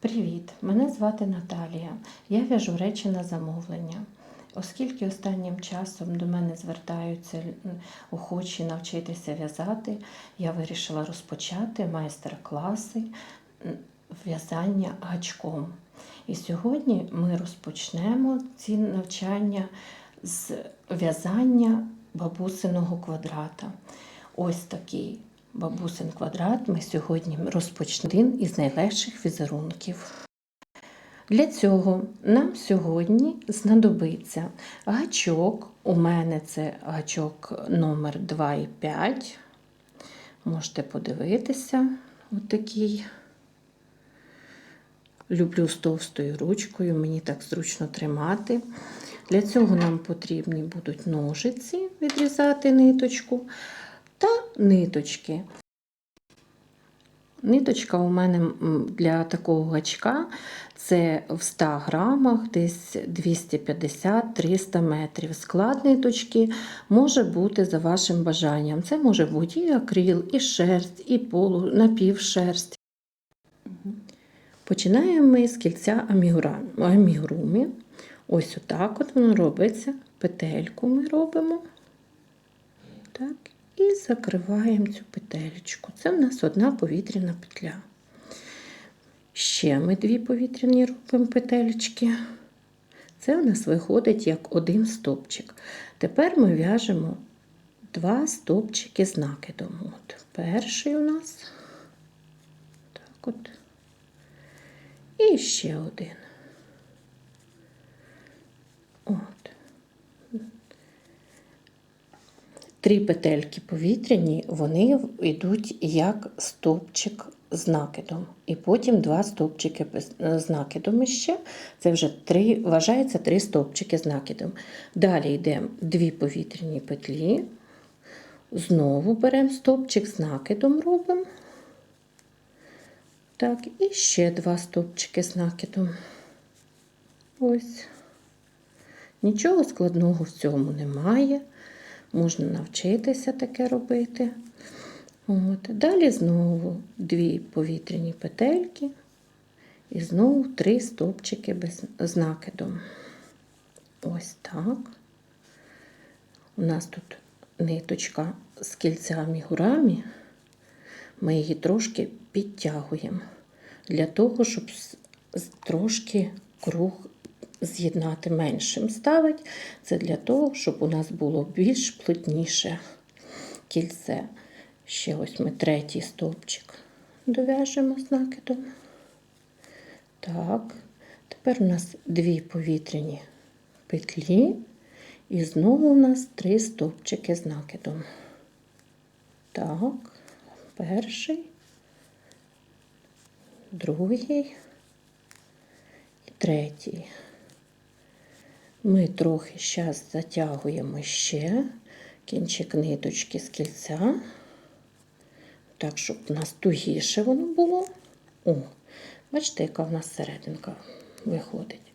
Привіт! Мене звати Наталія. Я в'яжу речі на замовлення. Оскільки останнім часом до мене звертаються охочі навчитися в'язати, я вирішила розпочати майстер-класи в'язання гачком. І сьогодні ми розпочнемо ці навчання з в'язання бабусиного квадрата. Ось такий бабусин квадрат ми сьогодні розпочнемо один із найлегших візерунків. Для цього нам сьогодні знадобиться гачок. У мене це гачок номер 2 і 5. Можете подивитися, отакий. Люблю з товстою ручкою, мені так зручно тримати. Для цього нам потрібні будуть ножиці відрізати ниточку ниточки. Ниточка у мене для такого гачка це в 100 грамах десь 250-300 метрів. Склад ниточки може бути за вашим бажанням. Це може бути і акрил, і шерсть, і полу, напівшерсть. Починаємо ми з кільця амігурумі. Ось отак от воно робиться. Петельку ми робимо. І закриваємо цю петелечку. Це в нас одна повітряна петля. Ще ми дві повітряні робимо петелечки. Це в нас виходить як один стопчик. Тепер ми в'яжемо два стопчики з накидом. От, перший у нас. Так от. І ще один. От. Три петельки повітряні, вони йдуть як стовпчик з накидом. І потім два стовпчики е, з накидом ще. Це вже три, вважається три стовпчики з накидом. Далі йдемо дві повітряні петлі. Знову беремо стовпчик з накидом робимо. Так, і ще два стовпчики з накидом. Ось. Нічого складного в цьому немає. Можна навчитися таке робити. От. Далі знову дві повітряні петельки і знову три стовпчики без, з накидом. Ось так. У нас тут ниточка з кільцями гурами. Ми її трошки підтягуємо для того, щоб трошки круг з'єднати меншим ставить. Це для того, щоб у нас було більш плотніше кільце. Ще ось ми третій стовпчик дов'яжемо з накидом. Так, тепер у нас дві повітряні петлі, і знову у нас три стовпчики з накидом. Так, перший, другий і третій. Ми трохи зараз затягуємо ще кінчик ниточки з кільця, так, щоб у нас тугіше воно було. О, бачите, яка в нас серединка виходить.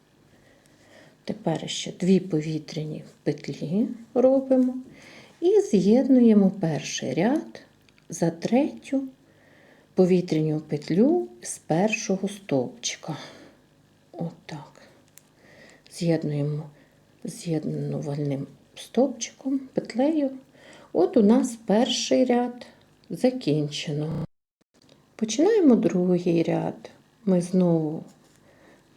Тепер ще дві повітряні петлі робимо і з'єднуємо перший ряд за третю повітряну петлю з першого стовпчика. Отак. З'єднуємо з'єднувальним стовпчиком, петлею. От у нас перший ряд закінчено. Починаємо другий ряд. Ми знову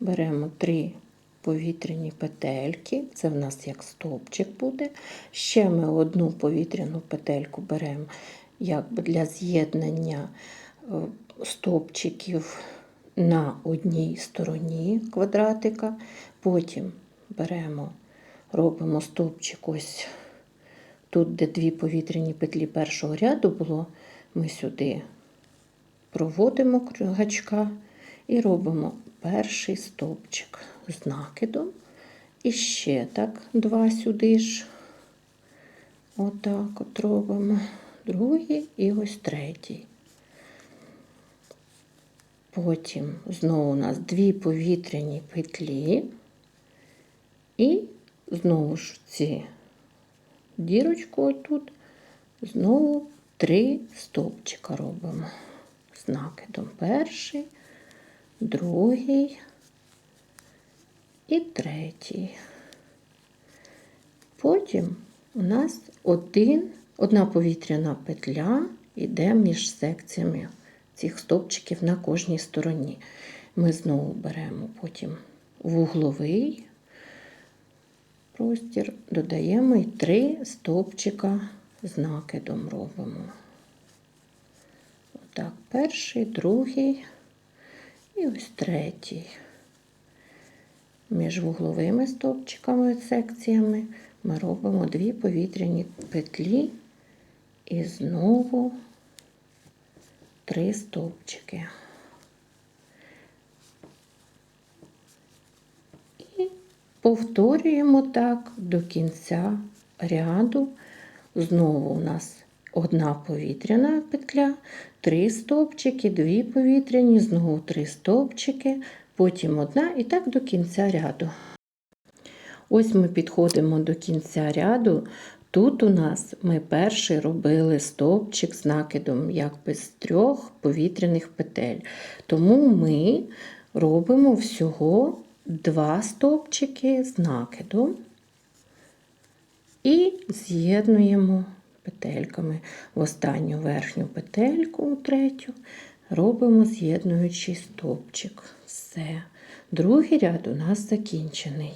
беремо три повітряні петельки, це в нас як стовпчик буде. Ще ми одну повітряну петельку беремо якби для з'єднання е, стовпчиків на одній стороні квадратика. Потім беремо, робимо стовпчик ось тут, де дві повітряні петлі першого ряду було, ми сюди проводимо гачка і робимо перший стовпчик з накидом. І ще так два сюди ж. Отак от робимо. Другий і ось третій. Потім знову у нас дві повітряні петлі. І знову ж ці дірочку тут знову три стовпчика робимо з накидом. Перший, другий і третій. Потім у нас один, одна повітряна петля йде між секціями цих стовпчиків на кожній стороні. Ми знову беремо потім вугловий простір, додаємо і три стовпчика з накидом робимо. Отак, перший, другий і ось третій. Між вугловими стовпчиками секціями ми робимо дві повітряні петлі і знову три стовпчики. Повторюємо так до кінця ряду. Знову у нас одна повітряна петля, три стовпчики, дві повітряні, знову три стовпчики, потім одна і так до кінця ряду. Ось ми підходимо до кінця ряду. Тут у нас ми перший робили стовпчик з накидом якби з трьох повітряних петель. Тому ми робимо всього два стовпчики з накидом і з'єднуємо петельками в останню верхню петельку, третю, робимо з'єднуючий стовпчик. Все. Другий ряд у нас закінчений.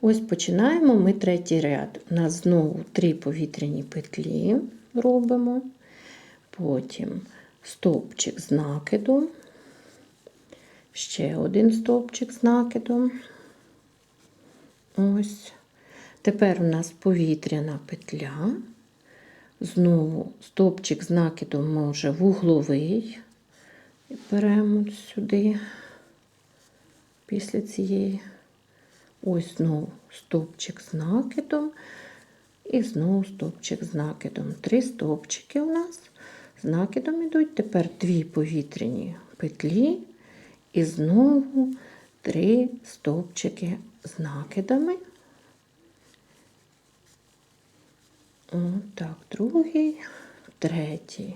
Ось починаємо ми третій ряд. У нас знову три повітряні петлі робимо, потім стовпчик з накидом, ще один стовпчик з накидом. Ось. Тепер у нас повітряна петля. Знову стовпчик з накидом ми вже вугловий. І беремо сюди після цієї. Ось знову стовпчик з накидом. І знову стовпчик з накидом. Три стовпчики у нас з накидом йдуть. Тепер дві повітряні петлі. І знову три стовпчики з накидами. Так, другий, третій.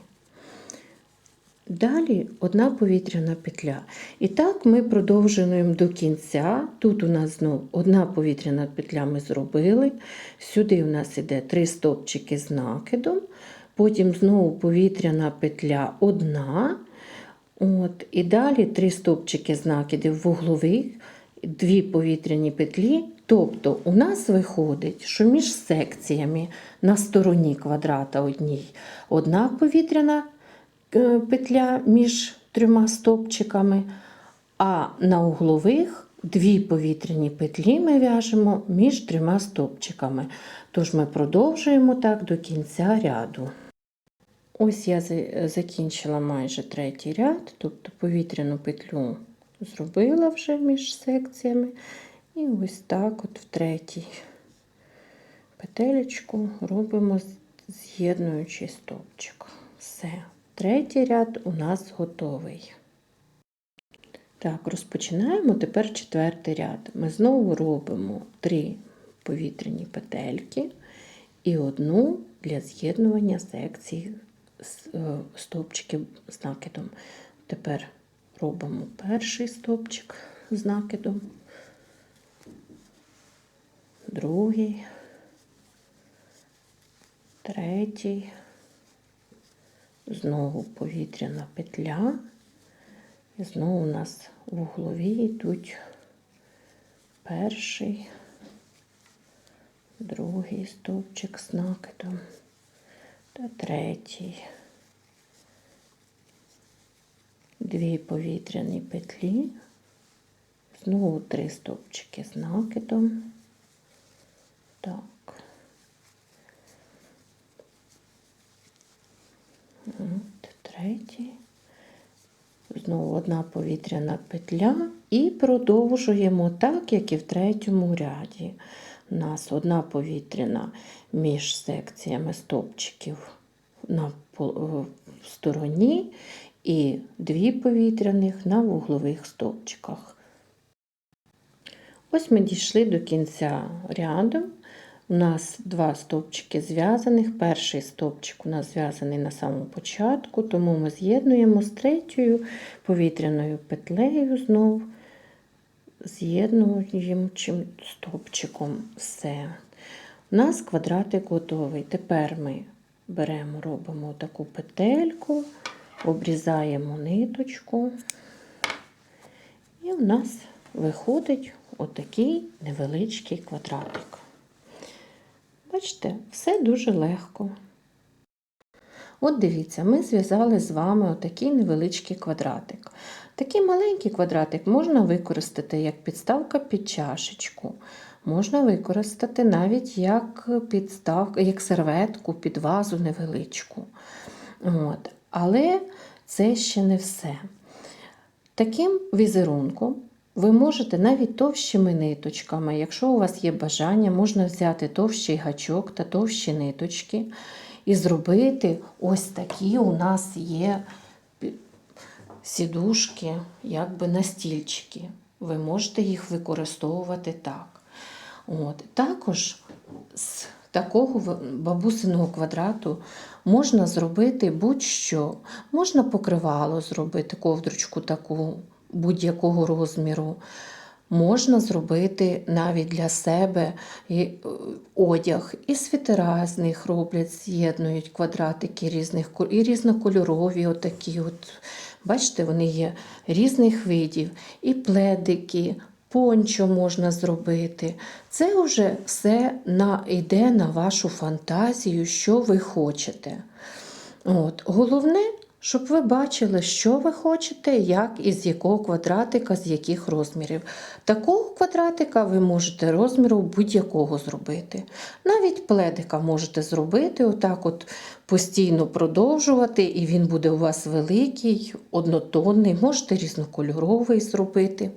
Далі одна повітряна петля. І так ми продовжуємо до кінця. Тут у нас знову одна повітряна петля ми зробили. Сюди у нас іде три стовпчики з накидом. Потім знову повітряна петля одна. От, І далі три стовпчики з накидів вуглових, дві повітряні петлі. Тобто у нас виходить, що між секціями на стороні квадрата одній одна повітряна е, петля між трьома стовпчиками, а на углових дві повітряні петлі ми в'яжемо між трьома стовпчиками. Тож ми продовжуємо так до кінця ряду. Ось я закінчила майже третій ряд, тобто повітряну петлю зробила вже між секціями. І ось так от в третій петелечку робимо з'єднуючий стовпчик. Все. Третій ряд у нас готовий. Так, розпочинаємо тепер четвертий ряд. Ми знову робимо три повітряні петельки і одну для з'єднування секцій е, стовпчиків з накидом. Тепер робимо перший стовпчик з накидом, другий, третій, знову повітряна петля. І знову у нас в углові йдуть перший, другий стовпчик з накидом та третій. Дві повітряні петлі, знову три стовпчики з накидом. Так. От, третій. Знову одна повітряна петля і продовжуємо так, як і в третьому ряді. У нас одна повітряна між секціями стовпчиків на стороні і дві повітряних на вуглових стовпчиках. Ось ми дійшли до кінця ряду. У нас два стовпчики зв'язаних. Перший стовпчик у нас зв'язаний на самому початку, тому ми з'єднуємо з третьою повітряною петлею знов з'єднуючим стовпчиком все. У нас квадратик готовий. Тепер ми беремо, робимо таку петельку, обрізаємо ниточку, і в нас виходить отакий невеличкий квадратик. Бачите, все дуже легко. От дивіться, ми зв'язали з вами отакий невеличкий квадратик. Такий маленький квадратик можна використати як підставка під чашечку. Можна використати навіть як підставка, як серветку під вазу невеличку. От. Але це ще не все. Таким візерунком ви можете навіть товщими ниточками, якщо у вас є бажання, можна взяти товщий гачок та товщі ниточки і зробити ось такі у нас є сідушки, якби настільчики. Ви можете їх використовувати так. От. Також з такого бабусиного квадрату можна зробити будь-що. Можна покривало зробити, ковдручку таку будь-якого розміру. Можна зробити навіть для себе е, одяг. І світера з них роблять, з'єднують квадратики різних і різнокольорові. Отакі от. Бачите, вони є різних видів. І пледики, пончо можна зробити. Це вже все на, йде на вашу фантазію, що ви хочете. От. Головне, щоб ви бачили, що ви хочете, як і з якого квадратика, з яких розмірів. Такого квадратика ви можете розміру будь-якого зробити. Навіть пледика можете зробити, отак от постійно продовжувати, і він буде у вас великий, однотонний, можете різнокольоровий зробити.